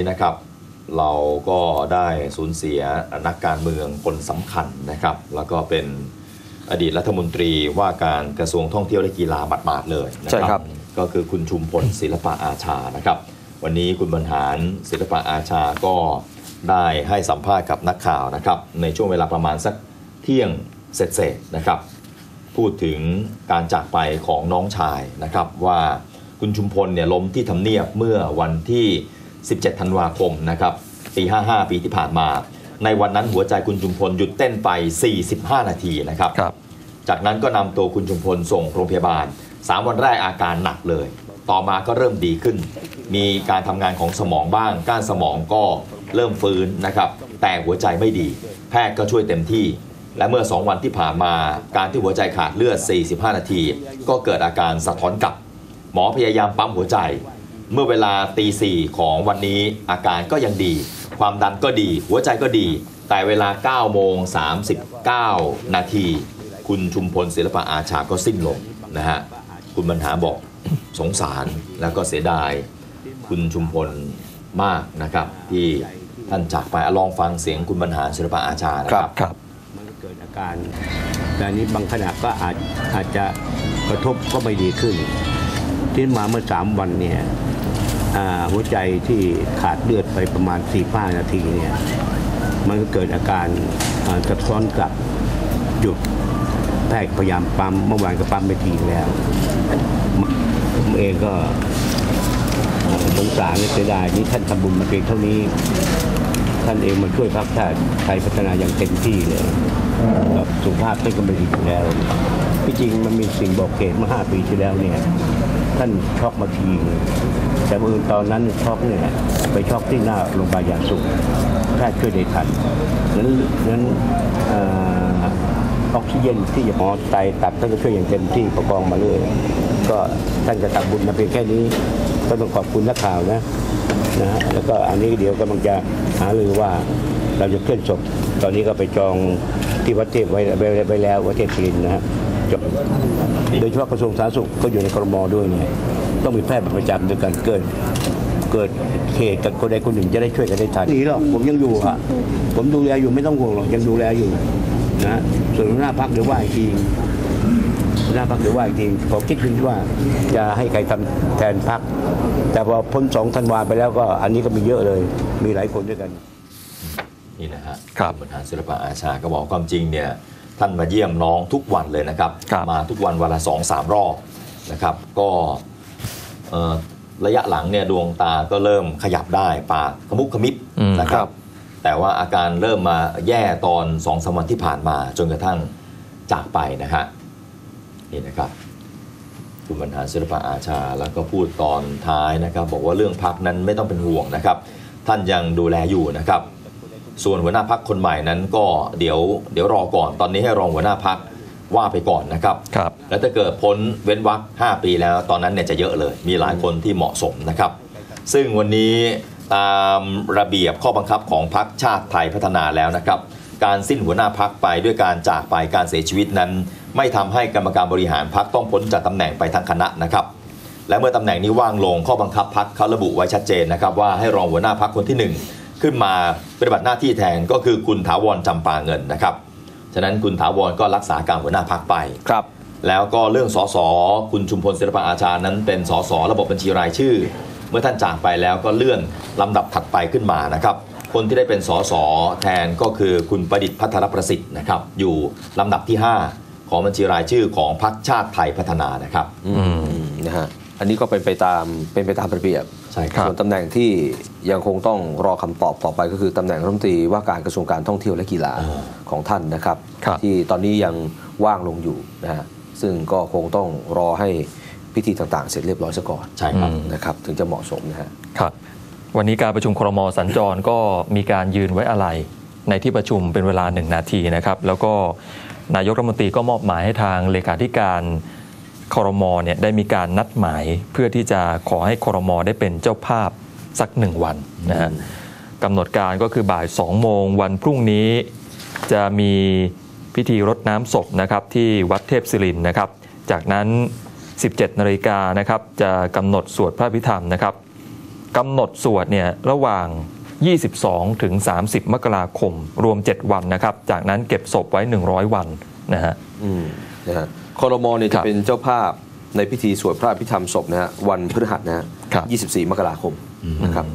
วันนี้นะครับ เราก็ได้สูญเสียนักการเมืองคนสำคัญนะครับ แล้วก็เป็นอดีตรัฐมนตรีว่าการกระทรวงท่องเที่ยวและกีฬาหมาดๆเลยนะใช่ครับก็คือคุณชุมพลศิลปะอาชานะครับ วันนี้คุณบรรหารศิลปะอาชาก็ได้ให้สัมภาษณ์กับนักข่าวนะครับ ในช่วงเวลาประมาณสักเที่ยงเสร็จๆนะครับ พูดถึงการจากไปของน้องชายนะครับว่าคุณชุมพลเนี่ยล้มที่ทำเนียบเมื่อวันที่ 17 ธันวาคมนะครับปี55 ปีที่ผ่านมา ในวันนั้นหัวใจคุณชุมพลหยุดเต้นไป 45 นาทีนะครับครับจากนั้นก็นำตัวคุณชุมพลส่งโรงพยาบาล 3 วันแรกอาการหนักเลย ต่อมาก็เริ่มดีขึ้น มีการทำงานของสมองบ้าง ก้านสมองก็เริ่มฟื้นนะครับ แต่หัวใจไม่ดี แพทย์ก็ช่วยเต็มที่ และเมื่อ 2 วันที่ผ่านมาการที่หัวใจขาดเลือด 45 นาที ก็เกิดอาการสะท้อนกลับ หมอพยายามปั๊มหัวใจ เมื่อเวลาตีสี่ของวันนี้อาการก็ยังดี ความดันก็ดี หัวใจก็ดี แต่เวลา9โมง39 นาที คุณชุมพลศิลปะอาชาก็สิ้นลงนะฮะ คุณบรรหารบอกสงสารแล้วก็เสียดาย คุณชุมพลมากนะครับ ที่ท่านจากไปอะลองฟังเสียงคุณบรรหารศิลปะอาชานะคครัรับบครับมันก็เกิดอาการแต่อันนี้บางขณะก็อาจอาจจะกระทบก็ไม่ดีขึ้นที่มาเมื่อสามวันเนี่ยอ่า หัวใจที่ขาดเลือดไปประมาณ4ี่ห้านาทีเนี่ยมันก็เกิดอาการอ่าสะท้อนกลับหยุดแพทย์พยายามปั๊มเมื่อวานก็ปั๊มไปทีแล้วผมเองก็สงสารเสียดายนี่ท่านทำบุญมาเพียงเท่านี้ ท่านเองมาช่วยพรรคชาติไทยพัฒนาอย่างเต็มที่เลยครับสุขภาพท่านก็ไม่ดีอยู่แล้วที่จริงมันมีสิ่งบอกเหตุเมื่อห้าปีที่แล้วเนี่ย ท่านช็อกมาทีแต่เมื่อตอนนั้นช็อกเนี่ยไปช็อกที่หน้าโรงพยาบาลยาสุขแพทย์ช่วยได้ทันนั้นนั้นออกซิเจนที่หมอไตตับท่านก็ช่วยอย่างเต็มที่ประกองมาเรื่อยก็ท่านจะทำบุญมาเพียงแค่นี้ ก็ต้องขอบคุณนักข่าวนะนะ แล้วก็อันนี้เดี๋ยวกำลังจะหารือว่าเราจะเคลื่อนศพ ตอนนี้ก็ไปจองที่วัดเทพไว้ไว้แล้ววัดเทพศิรินนะฮะ จองโดยเฉพาะกระทรวงสาธารณสุขก็อยู่ในครมด้วยเนี่ยต้องมีแพทย์ประจำด้วยกันเกิดเกิดเหตุกับคนใดคนหนึ่งจะได้ช่วยกันได้ทันหนีหรอกผมยังอยู่อะ ผมดูแลอยู่ไม่ต้องห่วงหรอกยังดูแลอยู่นะส่วนหัวหน้าพักเดี๋ยวว่าอีกทีหัวหน้าพักเดี๋ยวว่าอีกทีผมคิดขึ้นว่าจะให้ใครทำแทนพัก แต่พอพ้นสองธันวาไปแล้วก็อันนี้ก็มีเยอะเลย มีหลายคนด้วยกัน นี่นะฮะครับณบรรหารศิลปะอาชาก็บอกความจริงเนี่ย ท่านมาเยี่ยมน้องทุกวันเลยนะครับครับมาทุกวันวันละสองสามรอบนะครับ ก็เอ่อระยะหลังเนี่ยดวงตาก็เริ่มขยับได้ปากขมุบขมิบอืมนะคครัรับบแต่ว่าอาการเริ่มมาแย่ตอนสองสามวันที่ผ่านมาจนกระทั่งจากไปนะฮะนี่นะครับคุณบรรหารศิลปะอาชา แล้วก็พูดตอนท้ายนะครับ บอกว่าเรื่องพักนั้นไม่ต้องเป็นห่วงนะครับ ท่านยังดูแลอยู่นะครับ ส่วนหัวหน้าพักคนใหม่นั้นก็เดี๋ยวเดี๋ยวรอก่อนตอนนี้ให้รองหัวหน้าพักว่าไปก่อนนะครับครับ แล้วถ้าเกิดพ้นเว้นวรรค5ปีแล้วตอนนั้นเนี่ยจะเยอะเลย มีหลายคนที่เหมาะสมนะครับ ซึ่งวันนี้ตามระเบียบข้อบังคับของพรรคชาติไทยพัฒนาแล้วนะครับ การสิ้นหัวหน้าพักไปด้วยการจากไปการเสียชีวิตนั้น ไม่ทำให้กรรมการบริหารพักต้องพ้นจากตำแหน่งไปทั้งคณะนะครับ และเมื่อตำแหน่งนี้ว่างลงข้อบังคับพักเขาระบุไว้ชัดเจนนะครับว่าให้รองหัวหน้าพักคนที่หนึ่ง ขึ้นมาปฏิบัติหน้าที่แทนก็คือคุณถาวรจำปาเงินนะครับ ฉะนั้นคุณถาวรก็รักษาการหัวหน้าพักไปครับ แล้วก็เรื่องสสคุณชุมพลศิลปะอาชานั้นเป็นสสระบบบัญชีรายชื่อ เมื่อท่านจากไปแล้วก็เลื่อนลำดับถัดไปขึ้นมานะครับ คนที่ได้เป็นสสแทนก็คือคุณประดิษฐ์พัทรประสิทธิ์นะครับ อยู่ลำดับที่ 5 ของบัญชีรายชื่อของพรรคชาติไทยพัฒนานะครับ อืมนะฮะ อันนี้ก็เป็นไปตามเป็นไปตามระเบียบใช่ครับส่วนตำแหน่งที่ยังคงต้องรอคำตอบต่อไปก็คือตำแหน่งรัฐมนตรีว่าการกระทรวงการท่องเที่ยวและกีฬาอ่าของท่านนะครับครับที่ตอนนี้ยังว่างลงอยู่นะฮะซึ่งก็คงต้องรอให้พิธีต่างๆ เสร็จเรียบร้อยซะก่อนใช่ครับอืมนะครับถึงจะเหมาะสมนะฮะครับวันนี้การประชุมครมสัญจรก็มีการยืนไว้อะไรในที่ประชุมเป็นเวลาหนึ่งนาทีนะครับ แล้วก็นายกรัฐมนตรีก็มอบหมายให้ทางเลขาธิการ ครมเนี่ยได้มีการนัดหมายเพื่อที่จะขอให้ครมได้เป็นเจ้าภาพสักหนึ่งวันนะฮะกำหนดการก็คือบ่าย2โมงวันพรุ่งนี้จะมีพิธีรดน้ำศพนะครับที่วัดเทพศิรินทร์นะครับ จากนั้น 17นาฬิกานะครับจะกำหนดสวดพระพิธรรมนะครับกำหนดสวดเนี่ยระหว่าง 22 ถึง 30 มกราคม รวม 7 วันนะครับ จากนั้นเก็บศพไว้ 100 วันนะฮะอืมนะฮะ คอรมอเนี่ยครัจะบเป็นเจ้าภาพในพิธีสวดพระอภิธรรมศพนะฮะวันพฤหัสนะฮะครับ24 มกราคมนะครับ